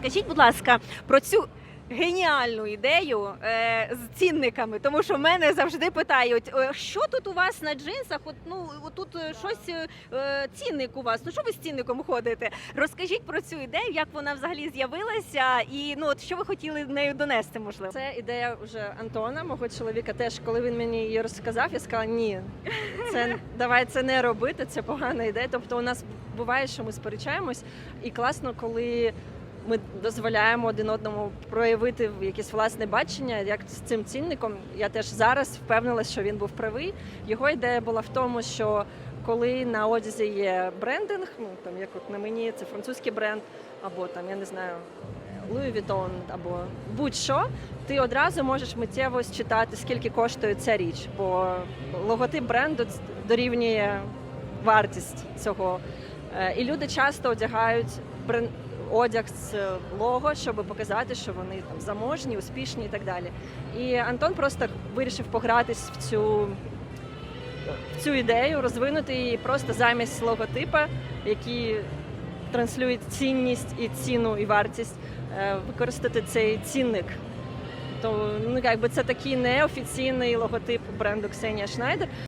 Скажіть, будь ласка, про цю геніальну ідею е, з цінниками, тому що мене завжди питають, е, що тут у вас на джинсах? От ну тут е, щось е, е, цінник у вас. Ну що ви з цінником ходите? Розкажіть про цю ідею, як вона взагалі з'явилася, і ну от що ви хотіли нею донести, можливо. Це ідея вже Антона, мого чоловіка. Теж коли він мені її розказав, я сказала, ні, це давай це не робити, це погана ідея. Тобто, у нас буває, що ми сперечаємось, і класно, коли ми дозволяємо один одному проявити якесь власне бачення, як з цим цінником. Я теж зараз впевнилася, що він був правий. Його ідея була в тому, що коли на одязі є брендинг, ну там як от на мені це французький бренд, або там я не знаю. Louis Vuitton або будь-що, ти одразу можеш миттєво считати, скільки коштує ця річ, бо логотип бренду дорівнює вартість цього. Е, І люди часто одягають одяг з лого, щоб показати, що вони там заможні, успішні і так далі. І Антон просто вирішив погратись в цю, в цю ідею, розвинути її просто замість логотипа, який транслює цінність і ціну і вартість, е, використати цей цінник. То ну якби це такий неофіційний логотип бренду Ксенія Шнайдер.